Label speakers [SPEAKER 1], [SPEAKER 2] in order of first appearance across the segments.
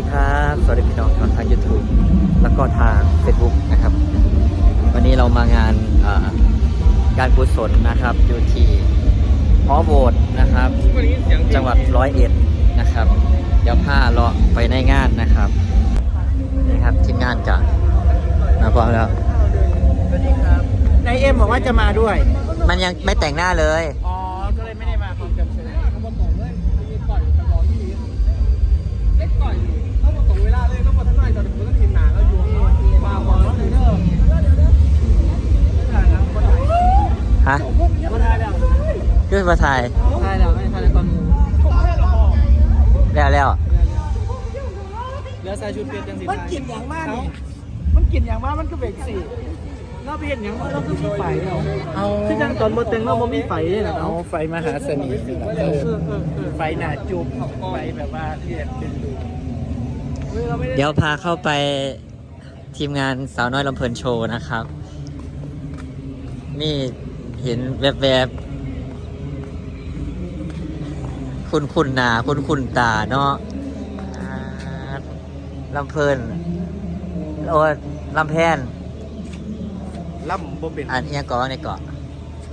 [SPEAKER 1] ดีครับ สวัสดีพี่น้องทาง YouTube แล้วก็ทาง Facebook นะครับ วันนี้เรามางานเอ่อการกุศลนะครับ อยู่ที่หอโบสถ์นะครับ จังหวัดร้อยเอ็ดนะครับ เดี๋ยวพาเลาะไปในงานนะครับนี่ครับทีมงานจะมาพร้อมแล้ว
[SPEAKER 2] สวัสดีครับนายเอ็มบอกว่าจะมาด้วย
[SPEAKER 1] มันยังไม่แต่งหน้าเลย
[SPEAKER 2] อ๋อ ขึ้นมาถ่ายถ่ายแล้วไม่ถ่ายแล้วก่อนหมูผมให้หรอ
[SPEAKER 1] แล้วแล้ว
[SPEAKER 2] เรือสายชุดเปลี่ยนจังสิมันกลิ่นอย่างมากนี่มันกลิ่นอย่างมากมันก็เบรกสี่เราไปเห็นอย่างว่าเราก็มีไฟเอาเอาที่จังตอนโมเต็งเราบ่มีไฟเลยนะ
[SPEAKER 3] เอา
[SPEAKER 2] เอา
[SPEAKER 3] ไฟมหาเสน่ห์นี่แหละ
[SPEAKER 2] เออเออเออเออ
[SPEAKER 3] ไฟหนาจุ่มไฟแบบว่าที่แบบดึงดูด
[SPEAKER 2] เฮ้ยเราไม่ได้
[SPEAKER 1] เดี๋ยวพาเข้าไปทีมงานสาวน้อยลำเพลินโชว์นะครับ นี่เห็นแวบๆ คุณคุณนาคุณคุณตาเนาะอ่าลำเพลินโอ้ยลำแพน
[SPEAKER 3] ล่ำบ่เป็น
[SPEAKER 1] อันเอียงก่อนในเกาะ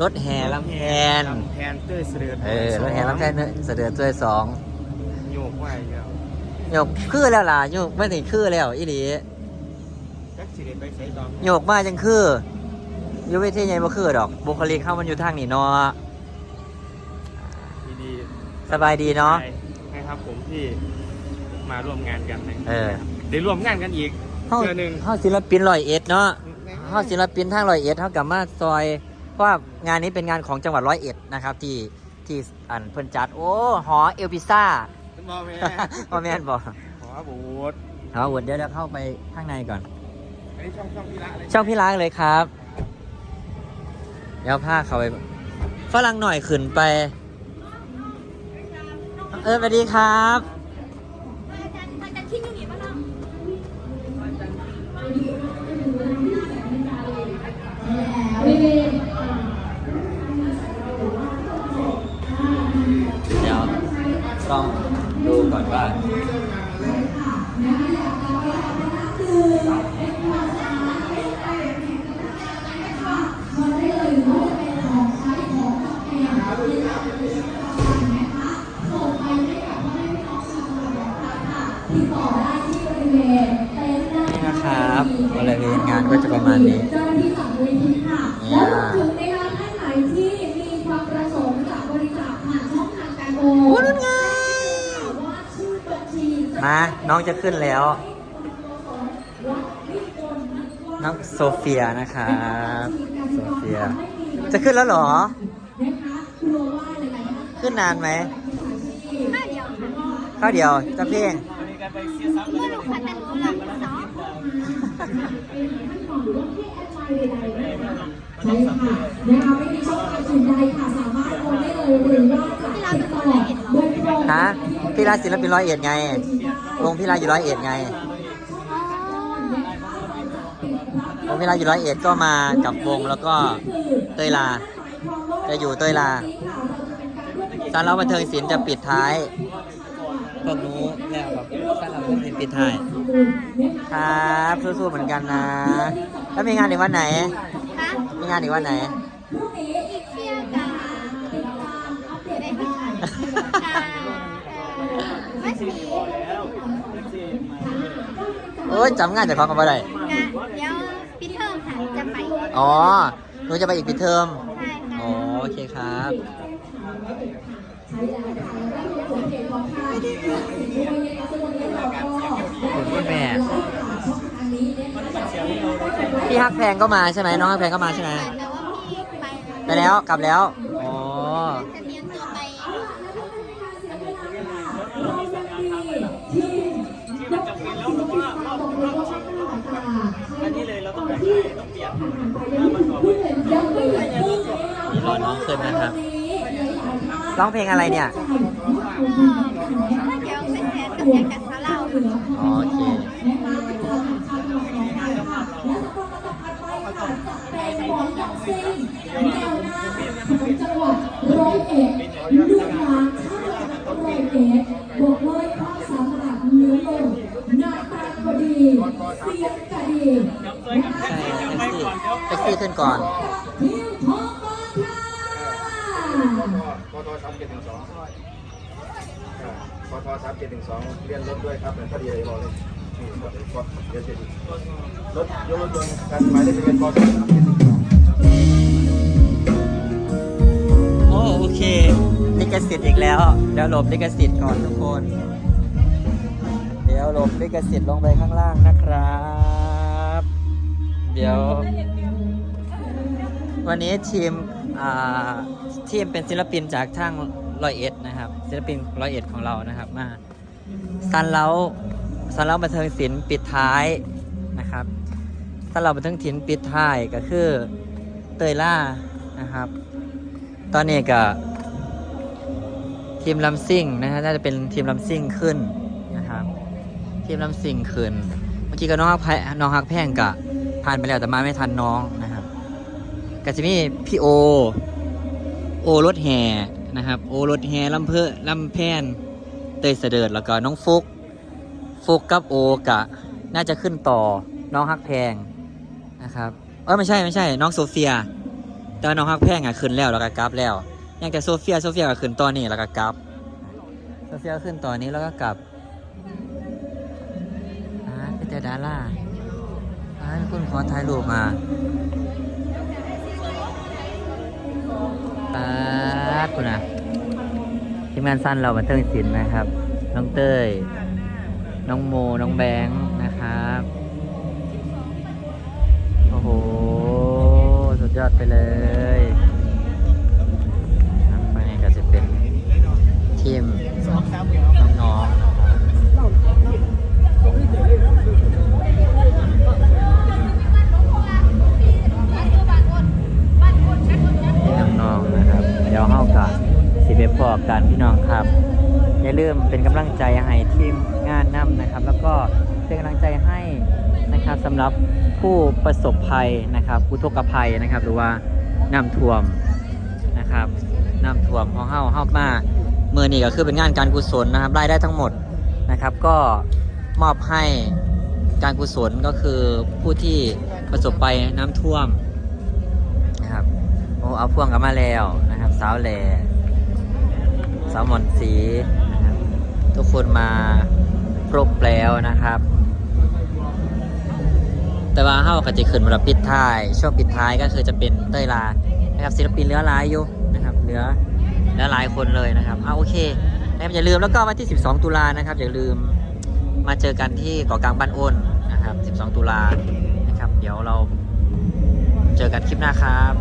[SPEAKER 1] รถแห่ลำแพน
[SPEAKER 3] ลำแพนเต้ยเสด็จ
[SPEAKER 1] เออรถแห่ลำแพนเนี่ยเสด็จด้วยสอง
[SPEAKER 3] โยกไหวเงี้ย
[SPEAKER 1] โยกคือแล้วล่ะโยกไม่ถึงคือแล้วอีหลี
[SPEAKER 3] จักสิเด็ไปใช้ตอม
[SPEAKER 1] โยกมาจังคืออยู่เวทีใหญ่บ่คือดอกบุคลิกเข้ามันอยู่ทางนี้เนาะ
[SPEAKER 3] ดี
[SPEAKER 1] สบายดีเนาะ
[SPEAKER 3] ให้ครับผมที่มาร่วมงานกันนะ
[SPEAKER 1] เออ
[SPEAKER 3] ได้ร่วมงานกันอีก
[SPEAKER 1] เฮา
[SPEAKER 3] เดือนหนึ่ง
[SPEAKER 1] เฮาศิลปินร้อยเอ็ดเนาะเฮาศิลปินทางร้อยเอ็ดเฮากลับมาซอยเพราะว่างานนี้เป็นงานของจังหวัดร้อยเอ็ดนะครับ ที่ที่อันเพิ่นจัด โอ้หอเอลพิซ่า
[SPEAKER 3] มอแม่
[SPEAKER 1] พ่อแม่นบอก
[SPEAKER 3] ขอบูด
[SPEAKER 1] เอาวนเดี๋ยวเดี๋ยวเข้าไปข้างในก่อน
[SPEAKER 3] อันนี้ช่องช่องพี่ละเลย
[SPEAKER 1] ช่องพี่ล้างเลยครับเดี๋ยวผ้าเขาไปฝรั่งหน่อยขึ้นไป เออสวัสดีครับ บบริเวณงานก็จะประมาณนี้
[SPEAKER 4] เจ้าหน้าที่จากเวทีค่ะ
[SPEAKER 1] เนี่ย
[SPEAKER 4] และรวมถึงในร้านท่านไหนที่มีความประสงค์จะบริจาคผ่านช่องทางการโอน
[SPEAKER 1] โอ้นั่นไง
[SPEAKER 4] ว่าชื่อบัญชีจะ
[SPEAKER 1] มาน้องจะขึ้นแล้วน้องโซเฟียนะครับโซเฟีย จะขึ้นแล้วเหรอ
[SPEAKER 4] นะคะกลัวว่าหลายๆท่าน
[SPEAKER 1] ขึ้นนานไหม
[SPEAKER 4] ค่าเดียว
[SPEAKER 1] ข้าวเดียว จะเพ่ง
[SPEAKER 4] ไปหาท่านหมอรถเทสไลด์ใดๆนะคะใช่ค่ะนะคะไม่มีช่องทางอื่นใดค่ะสามารถโอนได้เลยหรือว่าจะติดต่อโดยตรง
[SPEAKER 1] ฮะพี่ราศิลปินร้อยเอ็ดไงวงพี่ราอยู่ร้อยเอ็ดไงวงพี่ราอยู่ร้อยเอ็ดก็มากับวงแล้วก็เตยลาจะอยู่เตยลาสารเราบันเทิงศิลป์จะปิดท้ายพวกหนู้แล้วแบบสารเราบันเทิง ป์ปิดท้ายครับสู้ๆเหมือนกันนะ แล้วมีงานอีกวันไหน
[SPEAKER 4] คะ
[SPEAKER 1] มีงานอีกวันไหน
[SPEAKER 4] อีกเที่ยวกับได้ค่ะไม่ใช่
[SPEAKER 1] โอ้ยจำงานจากเขากันมาได้
[SPEAKER 4] งานเดี๋ยวพี่เทิมค่ะจะไป
[SPEAKER 1] อ๋อ หนูจะไปอีกปิดเทอม
[SPEAKER 4] ใช่ค่ะ
[SPEAKER 1] อ๋อโอเคครับ ผมคุณแม่ พี่ฮักแพงก็มาใช่ไหมน้องฮักแพงก็มาใช่ไหม
[SPEAKER 4] แต่ว่าพี่ไป
[SPEAKER 1] ไปแล้วกลับแล้ว อ๋อ
[SPEAKER 4] จะเตรียมตัวไป
[SPEAKER 3] อันนี้เลยเราต้องแบบต้องเปลี่ยน
[SPEAKER 1] รอน้องขึ้นนะครับร้องเพลงอะไรเนี่ย
[SPEAKER 4] ก็เดี๋ยวไปแทนกับยังกับซาลา
[SPEAKER 1] อ๋อโอเค
[SPEAKER 4] จังหวัดร้อยเอ็ดดูทางชาร้อยเอ็ดบอกเลยความสามารถเหนือล้นเสียงก็ดี
[SPEAKER 1] ใช่แท็กซี่แท็กซี่ขึ้นก่อน
[SPEAKER 4] ทีมทองบอลค่ะ
[SPEAKER 5] พอทอสามเจ็ดหนึ่งสองเจ็ดหนึ่งสองเรียนรถด้วยครับเหมือนพอดีเลยบอกเลยนี่ครับพอเรียนเจ็ดรถยกรถยนต์การหมายเลขทะเบียนพอทอสามเจ็ดหนึ่งสอง
[SPEAKER 1] โอ้โอเคลิขสิทธิ์อีกแล้ว เดี๋ยวหลบลิขสิทธิ์ก่อนทุกคน เดี๋ยวหลบลิขสิทธิ์ลงไปข้างล่างนะครับ เดี๋ยว วันนี้ทีมทีมเป็นศิลปินจากทาง ร้อยเอ็ดนะครับศิลปินร้อยเอ็ดของเรานะครับมาซันเล้าซันเล้าบันเทิงศิลป์ปิดท้ายนะครับซันเล้าบันเทิงศิลป์ปิดท้ายก็คือเตยล่านะครับ ตอนนี้ก็ทีมลำซิ่งนะฮะน่าจะเป็นทีมลำซิ่งขึ้นนะครับ ทีมลำซิ่งขึ้น เมื่อกี้ก็น้องฮักแพน้องฮักแพงกะผ่านไปแล้วแต่มาไม่ทันน้องนะครับก็จะมีพี่โอ โอรถแห่ นะครับ โอรถแห่ลำเพอลำแพนเตยเสดิร์ดแล้วก็น้องฟุกฟุกกับโอกะ น่าจะขึ้นต่อน้องฮักแพงนะครับเออไม่ใช่ไม่ใช่ น้องโซเฟีย แต่ว่าน้องฮักแพงอะขึ้นแล้วแล้วก็กลับแล้วยังแต่โซเฟียโซเฟียก็ขึ้นตอนนี้แล้วก็กลับโซเฟียขึ้นตอนนี้แล้วก็กลับอ่าเป็นแต่ดาราอ่ามีคนขอถ่ายรูปมา ดคุณนะทีมงานสั้นเราบันเทิงศิลป์นะครับ น้องเต้ย น้องโม น้องแบงค์นะครับ โอ้โห สุดยอดไปเลย พอกันพี่น้องครับ อย่าลืมเป็นกำลังใจให้ทีมงานนำนะครับ แล้วก็เป็นกำลังใจให้นะครับสำหรับผู้ประสบภัยนะครับอุทกภัยนะครับ หรือว่าน้ำท่วมนะครับน้ำท่วมของเฮาเฮามาเมื่อนี้ก็คือเป็นงานการกุศลนะครับรายได้ทั้งหมดนะครับ ก็มอบให้การกุศลก็คือผู้ที่ประสบภัยน้ำท่วมนะครับโอ้เอาพ่วงกันมาแล้วนะครับ สาวแหล่าวหมอนสีนะครับทุกคนมาครบแล้วนะครับ แต่ว่าเฮาก็จะขึ้นมาปิดท้าย ช่วงปิดท้ายก็คือจะเป็นเต้ยลานะครับศิลปินเหลือหลายอยู่นะครับเหลือเหลือหลายคนเลยนะครับเอาโอเคนะครับอย่าลืมแล้วก็วันที่ 12 ตุลานะครับ อย่าลืมมาเจอกันที่เกาะกลางบ้านอ้นนะครับ 12 ตุลานะครับ เดี๋ยวเราเจอกันคลิปหน้าครับ